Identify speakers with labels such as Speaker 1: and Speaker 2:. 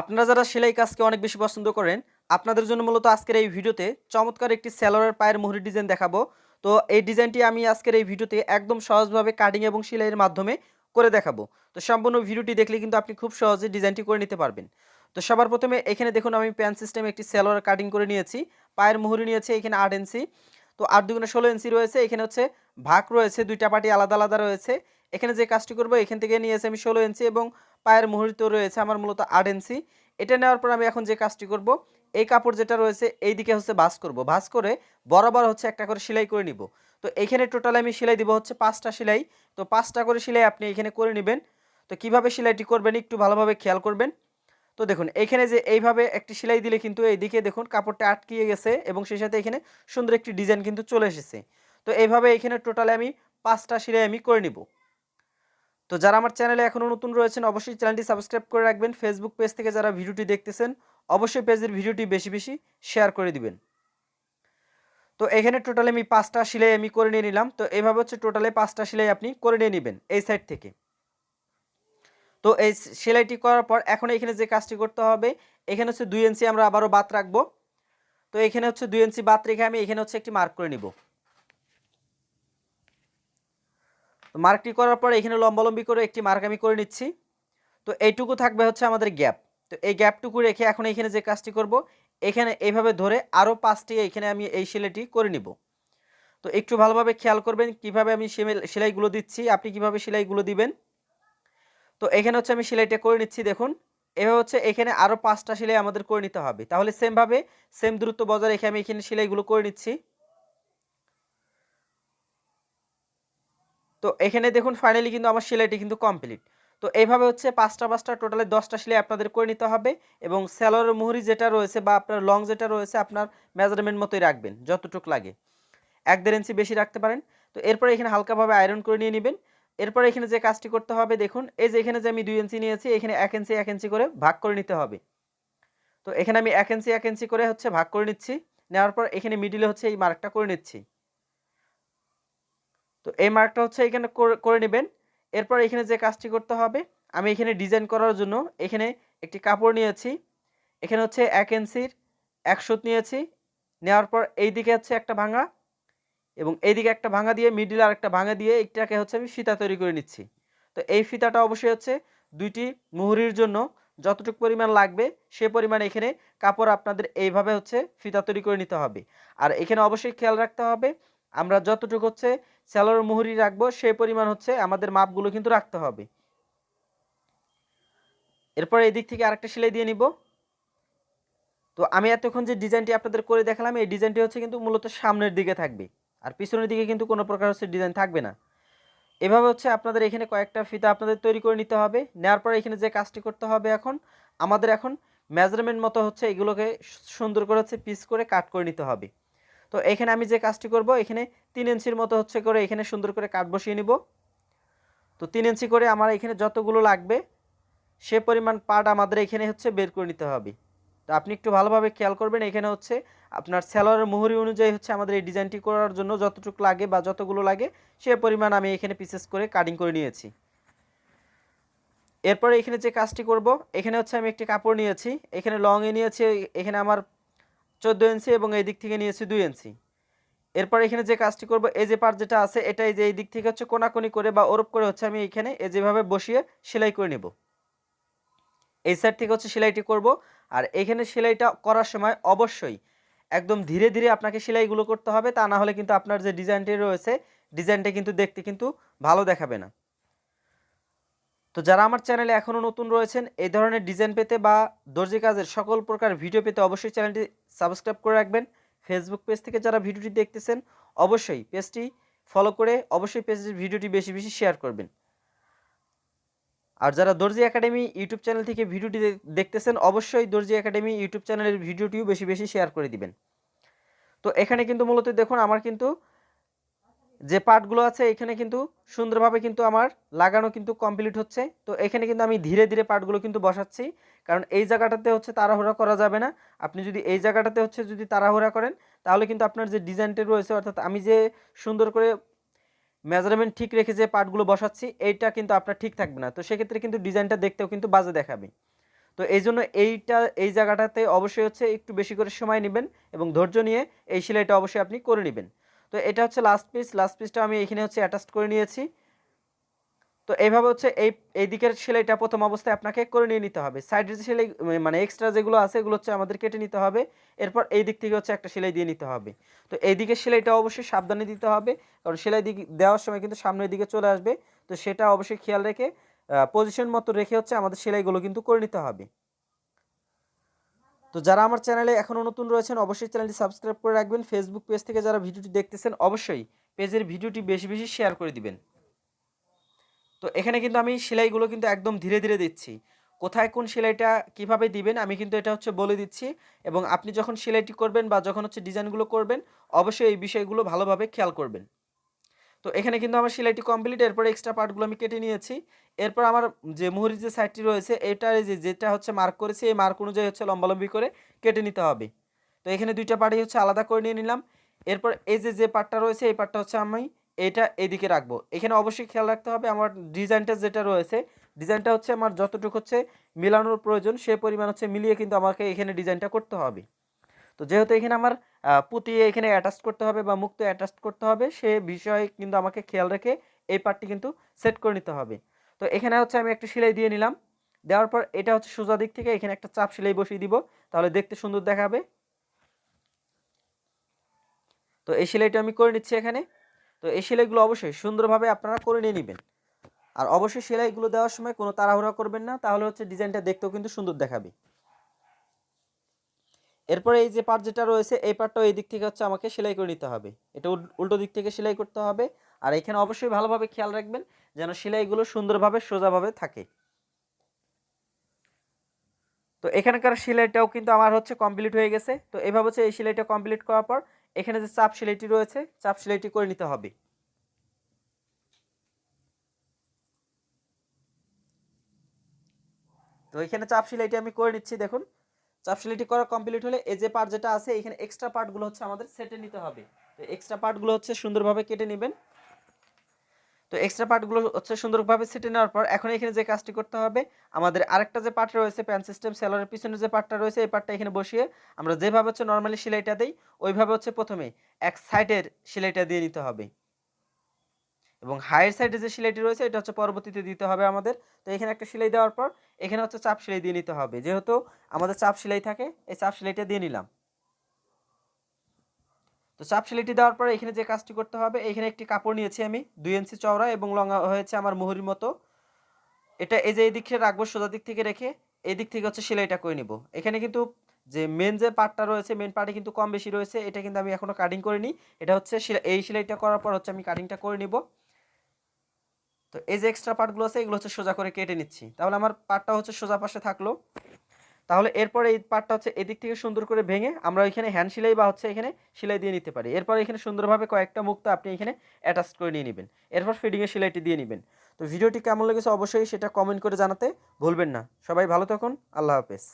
Speaker 1: আপনারা যারা সেলাই কাজকে অনেক বেশি পছন্দ করেন, আপনাদের জন্য মূলত আজকের এই ভিডিওতে চমৎকার একটি স্যালোয়ার পায়ের মুহুরি ডিজাইন দেখাবো। তো এই ডিজাইনটি আমি আজকের এই ভিডিওতে একদম সহজভাবে কাটিং এবং সেলাইয়ের মাধ্যমে করে দেখাবো। তো সম্পূর্ণ ভিডিওটি দেখলে কিন্তু আপনি খুব সহজে ডিজাইনটি করে নিতে পারবেন। তো সবার প্রথমে এখানে দেখুন, আমি প্যান সিস্টেমে একটি স্যালোয়ার কাটিং করে নিয়েছি। পায়ের মুহুরি নিয়েছি এখানে আট ইঞ্চি তো আট দুগুণে ষোলো ইঞ্চি রয়েছে। এখানে হচ্ছে ভাগ রয়েছে, দুইটা পাটি আলাদা আলাদা রয়েছে। এখানে যে কাজটি করব, এখান থেকে নিয়েছি আমি ষোলো ইঞ্চি এবং পায়ের মুহুরি তো রয়েছে আমার মূলত আট ইঞ্চি এটা নেওয়ার পর আমি এখন যে কাজটি করব, এই কাপড় যেটা রয়েছে, এই দিকে হচ্ছে ভাঁজ করব। ভাঁজ করে বরাবর হচ্ছে একটা করে সেলাই করে নিব। তো এখানে টোটাল আমি সেলাই দিব হচ্ছে পাঁচটা সেলাই। তো পাঁচটা করে সেলাই আপনি এখানে করে নেবেন। তো কীভাবে সেলাইটি করবেন একটু ভালোভাবে খেয়াল করবেন। তো দেখুন, এখানে যে এইভাবে একটি সেলাই দিলে কিন্তু এইদিকে দেখুন কাপড়টা আটকিয়ে গেছে এবং সেই সাথে এখানে সুন্দর একটি ডিজাইন কিন্তু চলে এসেছে। তো এইভাবে এখানে টোটালে আমি পাঁচটা সেলাই আমি করে নিব। তো যারা আমার চ্যানেলে এখনও নতুন রয়েছেন, অবশ্যই চ্যানেলটি সাবস্ক্রাইব করে রাখবেন। ফেসবুক পেজ থেকে যারা ভিডিওটি দেখতেছেন, অবশ্যই পেজের ভিডিওটি বেশি বেশি শেয়ার করে দিবেন। তো এখানে টোটালে আমি পাঁচটা সিলাই আমি করে নিয়ে নিলাম। তো এইভাবে হচ্ছে টোটালে পাঁচটা সেলাই আপনি করে নিয়ে নেবেন এই সাইড থেকে। তো এই সেলাইটি করার পর এখন এখানে যে কাজটি করতে হবে, এখানে হচ্ছে দুই ইঞ্চি আমরা আবারও বাত রাখব। তো এখানে হচ্ছে দুই ইঞ্চি বাত রেখে আমি এখানে হচ্ছে একটি মার্ক করে নিব। মার্কটি করার পর এখানে লম্বালম্বি করে একটি মার্ক আমি করে নিচ্ছি। তো এইটুকু থাকবে হচ্ছে আমাদের গ্যাপ তো এই গ্যাপটুকু রেখে এখন এখানে যে কাজটি করব, এখানে এইভাবে ধরে আরও পাঁচটি এখানে আমি এই সেলাইটি করে নিব। তো একটু ভালোভাবে খেয়াল করবেন কীভাবে আমি সেলাইগুলো দিচ্ছি, আপনি কীভাবে সেলাইগুলো দিবেন। তো এখানে হচ্ছে আমি সেলাইটা করে নিচ্ছি, দেখুন। এভাবে হচ্ছে এখানে আরও পাঁচটা সেলাই আমাদের করে নিতে হবে। তাহলে সেমভাবে সেম দূরত্ব বজায় রেখে আমি এখানে সেলাইগুলো করে নিচ্ছি। তো এখানে দেখুন ফাইনালি কিন্তু আমার সেলাইটি কিন্তু কমপ্লিট তো এইভাবে হচ্ছে পাঁচটা পাঁচটা টোটালে দশটা সেলাই আপনাদের করে নিতে হবে এবং স্যালোয়ারের মুহুরি যেটা রয়েছে বা আপনার লং যেটা রয়েছে আপনার মেজারমেন্ট মতোই রাখবেন, যতটুক লাগে। এক দেড় ইঞ্চি বেশি রাখতে পারেন। তো এরপরে এখানে হালকাভাবে আয়রন করে নিয়ে নেবেন। এরপরে এখানে যে কাজটি করতে হবে দেখুন, এই যে এখানে যে আমি দুই ইঞ্চি নিয়েছি, এখানে এক ইঞ্চি এক ইঞ্চি করে ভাগ করে নিতে হবে। তো এখানে আমি এক ইঞ্চি এক ইঞ্চি করে হচ্ছে ভাগ করে নিচ্ছি। নেওয়ার পর এখানে মিডিলে হচ্ছে এই মার্কটা করে নিচ্ছি। তো এই মার্কটা হচ্ছে এখানে করে নেবেন। এরপর এখানে যে কাজটি করতে হবে, আমি এখানে ডিজাইন করার জন্য এখানে একটি কাপড় নিয়েছি। এখানে হচ্ছে এক ইঞ্চির এক সুত নিয়েছি। নেওয়ার পর এই দিকে হচ্ছে একটা ভাঙা এবং এইদিকে একটা ভাঙা দিয়ে মিডিল আর একটা ভাঙা দিয়ে একটাকে হচ্ছে আমি ফিতা তৈরি করে নিচ্ছি। তো এই ফিতাটা অবশ্যই হচ্ছে দুইটি মুহুরির জন্য যতটুকু পরিমাণ লাগবে সে পরিমাণ এখানে কাপড় আপনাদের এইভাবে হচ্ছে ফিতা তৈরি করে নিতে হবে। আর এখানে অবশ্যই খেয়াল রাখতে হবে, আমরা যতটুকু হচ্ছে স্যালোর মুহুরি রাখব, সেই পরিমাণ হচ্ছে আমাদের মাপগুলো কিন্তু রাখতে হবে। এরপর এই দিক থেকে আরেকটা সেলাই দিয়ে নিব। তো আমি এতক্ষণ যে ডিজাইনটি আপনাদের করে দেখালাম, এই ডিজাইনটি হচ্ছে কিন্তু মূলত সামনের দিকে থাকবে। আর পিছনের দিকে কিন্তু কোনো প্রকার হচ্ছে ডিজাইন থাকবে না। এভাবে হচ্ছে আপনাদের এখানে কয়েকটা ফিতা আপনাদের তৈরি করে নিতে হবে। নেওয়ার পরে এখানে যে কাজটি করতে হবে এখন, আমাদের এখন মেজারমেন্ট মতো হচ্ছে এগুলোকে সুন্দর করে হচ্ছে পিস করে কাট করে নিতে হবে। তো এখানে আমি যে কাজটি করব, এখানে তিন ইঞ্চির মতো হচ্ছে করে এখানে সুন্দর করে কাঠ বসিয়ে নিব। তো তিন ইঞ্চি করে আমার এখানে যতগুলো লাগবে, সে পরিমাণ পার্ট আমাদের এখানে হচ্ছে বের করে নিতে হবে। তো আপনি একটু ভালোভাবে খেয়াল করবেন, এখানে হচ্ছে আপনার স্যালোয়ারের মুহুরি অনুযায়ী হচ্ছে আমাদের এই ডিজাইনটি করার জন্য যতটুকু লাগে বা যতগুলো লাগে, সে পরিমাণ আমি এখানে পিসেস করে কাটিং করে নিয়েছি। এরপরে এখানে যে কাজটি করব, এখানে হচ্ছে আমি একটি কাপড় নিয়েছি, এখানে লংয়ে নিয়েছি, এখানে আমার চোদ্দ ইঞ্চি এবং এই দিক থেকে নিয়েছি দুই ইঞ্চি এরপর এখানে যে কাজটি করব, এই যে পার্ট যেটা আছে, এটাই যে এই দিক থেকে হচ্ছে কোনাকুনি করে বা ওরপ করে হচ্ছে আমি এখানে এই যেভাবে বসিয়ে সেলাই করে নেব। এই সাইড থেকে হচ্ছে সেলাইটি করব আর এখানে সেলাইটা করার সময় অবশ্যই একদম ধীরে ধীরে আপনাকে সেলাইগুলো করতে হবে। তা না হলে কিন্তু আপনার যে ডিজাইনটি রয়েছে ডিজাইনটা কিন্তু দেখতে কিন্তু ভালো দেখাবে না। তো যারা আমার চ্যানেলে এখনও নতুন রয়েছেন, এই ধরনের ডিজাইন পেতে বা দর্জি কাজের সকল প্রকার ভিডিও পেতে অবশ্যই চ্যানেলটি সাবস্ক্রাইব করে রাখবেন। ফেসবুক পেজ থেকে যারা ভিডিওটি দেখতেছেন, অবশ্যই পেজটি ফলো করে অবশ্যই পেজের ভিডিওটি বেশি বেশি শেয়ার করবেন। আর যারা দর্জি একাডেমি ইউটিউব চ্যানেল থেকে ভিডিওটি দেখতেছেন, অবশ্যই দর্জি একাডেমি ইউটিউব চ্যানেলের ভিডিওটিও বেশি বেশি শেয়ার করে দিবেন। তো এখানে কিন্তু মূলত দেখুন, আমার কিন্তু যে পার্টগুলো আছে, এখানে কিন্তু সুন্দরভাবে কিন্তু আমার লাগানো কিন্তু কমপ্লিট হচ্ছে। তো এখানে কিন্তু আমি ধীরে ধীরে পার্টগুলো কিন্তু বসাচ্ছি। কারণ এই জায়গাটাতে হচ্ছে তাড়াহুড়া করা যাবে না। আপনি যদি এই জায়গাটাতে হচ্ছে যদি তাড়াহুড়া করেন, তাহলে কিন্তু আপনার যে ডিজাইনটা রয়েছে, অর্থাৎ আমি যে সুন্দর করে মেজারমেন্ট ঠিক রেখে যে পার্টগুলো বসাচ্ছি, এইটা কিন্তু আপনার ঠিক থাকবে না। তো সেক্ষেত্রে কিন্তু ডিজাইনটা দেখতেও কিন্তু বাজে দেখাবে। তো এই জন্য এইটা, এই জায়গাটাতে অবশ্যই হচ্ছে একটু বেশি করে সময় নেবেন এবং ধৈর্য নিয়ে এই সেলাইটা অবশ্যই আপনি করে নেবেন। তো এটা হচ্ছে লাস্ট পিস লাস্ট পিসটা আমি এখানে হচ্ছে অ্যাটাচ করে নিয়েছি। তো এইভাবে হচ্ছে এই এই সেলাইটা প্রথম অবস্থায় আপনাকে করে নিয়ে নিতে হবে। সাইডের যে সেলাই মানে এক্সট্রা যেগুলো আছে, এগুলো হচ্ছে আমাদের কেটে নিতে হবে। এরপর এই দিক থেকে হচ্ছে একটা সেলাই দিয়ে নিতে হবে। তো এই দিকের সেলাইটা অবশ্যই সাবধানে দিতে হবে, কারণ সেলাই দিক, দেওয়ার সময় কিন্তু সামনের দিকে চলে আসবে। তো সেটা অবশ্যই খেয়াল রেখে পজিশন মতো রেখে হচ্ছে আমাদের সেলাইগুলো কিন্তু করে নিতে হবে। তো যারা আমার চ্যানেলে এখনও নতুন রয়েছেন, অবশ্যই চ্যানেলটি সাবস্ক্রাইব করে রাখবেন। ফেসবুক পেজ থেকে যারা ভিডিওটি দেখতেছেন, অবশ্যই পেজের ভিডিওটি বেশি বেশি শেয়ার করে দিবেন। তো এখানে কিন্তু আমি সেলাইগুলো কিন্তু একদম ধীরে ধীরে দিচ্ছি। কোথায় কোন সেলাইটা কীভাবে দিবেন, আমি কিন্তু এটা হচ্ছে বলে দিচ্ছি। এবং আপনি যখন সেলাইটি করবেন বা যখন হচ্ছে ডিজাইনগুলো করবেন, অবশ্যই এই বিষয়গুলো ভালোভাবে খেয়াল করবেন। তো এখানে কিন্তু আমার সেলাইটি কমপ্লিট এরপর এক্সট্রা পার্টগুলো আমি কেটে নিয়েছি। এরপর আমার যে মুহুরির যে সাইডটি রয়েছে এটা যে যেটা হচ্ছে মার্ক করেছি, এই মার্ক অনুযায়ী হচ্ছে লম্বালম্বি করে কেটে নিতে হবে। তো এখানে দুইটা পার্টই হচ্ছে আলাদা করে নিয়ে নিলাম। এরপর এই যে যে পার্টটা রয়েছে, এই পার্টটা হচ্ছে আমি এইটা এদিকে রাখব। এখানে অবশ্যই খেয়াল রাখতে হবে, আমার ডিজাইনটা যেটা রয়েছে ডিজাইনটা হচ্ছে আমার যতটুকু হচ্ছে মিলানোর প্রয়োজন, সে পরিমাণ হচ্ছে মিলিয়ে কিন্তু আমাকে এখানে ডিজাইনটা করতে হবে। তো যেহেতু এখানে আমার পুঁতিয়ে এখানে অ্যাটাচ করতে হবে বা মুক্ত অ্যাটাচ করতে হবে, সে বিষয়ে কিন্তু আমাকে খেয়াল রেখে এই পার্টটি কিন্তু সেট করে নিতে হবে। তো এখানে হচ্ছে আমি একটা সেলাই দিয়ে নিলাম। দেওয়ার পর এটা হচ্ছে সোজা দিক থেকে এখানে একটা চাপ সেলাই বসিয়ে দিব, তাহলে দেখতে সুন্দর দেখাবে। তো এই সেলাইটা আমি করে নিচ্ছি এখানে। তো এই সেলাইগুলো অবশ্যই সুন্দরভাবে আপনারা করে নিয়ে নেবেন। আর অবশ্যই সেলাইগুলো দেওয়ার সময় কোনো তাড়াহুড়া করবেন না, তাহলে হচ্ছে ডিজাইনটা দেখতেও কিন্তু সুন্দর দেখাবে। এরপরে এই যে পার্ট যেটা রয়েছে, এই পার্টটাও এই দিক থেকে হচ্ছে আমাকে সেলাই করে নিতে হবে। এটা উল্টো দিক থেকে সেলাই করতে হবে। আর এখানে অবশ্যই ভালোভাবে খেয়াল রাখবেন যেন সেলাইগুলো সুন্দরভাবে, সোজাভাবে থাকে। তো এখানকার সেলাইটাও কিন্তু আমার হচ্ছে কমপ্লিট হয়ে গেছে। তো এভাবে হচ্ছে এই সেলাইটা কমপ্লিট করার পর এখানে যে চাপ সেলাইটি রয়েছে, চাপ সেলাইটি করে নিতে হবে। তো এখানে চাপ সেলাইটি আমি করে নিচ্ছি, দেখুন। চাপ সেলাইটি করা কমপ্লিট হলে এই যে পার্ট যেটা আছে, এখানে এক্সট্রা পার্টগুলো হচ্ছে আমাদের সেটে নিতে হবে। তো এক্সট্রা পার্টগুলো হচ্ছে সুন্দরভাবে কেটে নেবেন। তো এক্সট্রা পার্টগুলো হচ্ছে সুন্দরভাবে সেটে নেওয়ার পর এখন এখানে যে কাজটি করতে হবে, আমাদের আরেকটা যে পার্ট রয়েছে প্যান সিস্টেম সেলারের পিছনে যে পার্টটা রয়েছে, এই পার্টটা এখানে বসিয়ে আমরা যেভাবে হচ্ছে নর্মালি সেলাইটা দিই, ওইভাবে হচ্ছে প্রথমে এক সাইডের সেলাইটা দিয়ে নিতে হবে। এবং হায়ার সাইডে যে সেলাইটি রয়েছে, এটা হচ্ছে পরবর্তীতে দিতে হবে আমাদের। তো এখানে একটা সেলাই দেওয়ার পর, এখানে হচ্ছে চাপ সেলাই দিয়ে নিতে হবে। যেহেতু আমাদের চাপ সেলাই থাকে, এই চাপ সেলাইটা দিয়ে নিলাম। তো চাপ সেলাইটি দেওয়ার পর এখানে যে কাজটি করতে হবে, এখানে একটি কাপড় নিয়েছি আমি, দুই ইঞ্চি চওড়া এবং লঙ্গা হয়েছে আমার মুহুরির মতো। এটা এই যে এই দিক থেকে রাখব, সোজা দিক থেকে রেখে এই দিক থেকে হচ্ছে সেলাইটা করে নিব। এখানে কিন্তু যে মেন যে পার্টটা রয়েছে মেন পার্টে কিন্তু কম বেশি রয়েছে, এটা কিন্তু আমি এখনও কাটিং করিনি। এটা হচ্ছে এই সেলাইটা করার পর হচ্ছে আমি কাটিংটা করে নিব। তো এই যে এক্সট্রা পার্টগুলো আছে, এগুলো হচ্ছে সোজা করে কেটে নিচ্ছি। তাহলে আমার পার্টটা হচ্ছে সোজা পাশে থাকল। তাহলে এরপরে এই পার্টটা হচ্ছে এদিক থেকে সুন্দর করে ভেঙে আমরা এখানে হ্যান্ড সেলাই বা হচ্ছে এখানে সেলাই দিয়ে নিতে পারি। এরপর এখানে সুন্দরভাবে কয়েকটা মুক্ত আপনি এখানে অ্যাটাচ করে নিয়ে নেবেন। এরপর ফিডিংয়ের সেলাইটি দিয়ে নেবেন। তো ভিডিওটি কেমন লেগেছে অবশ্যই সেটা কমেন্ট করে জানাতে ভুলবেন না। সবাই ভালো থাকুন, আল্লাহ হাফেজ।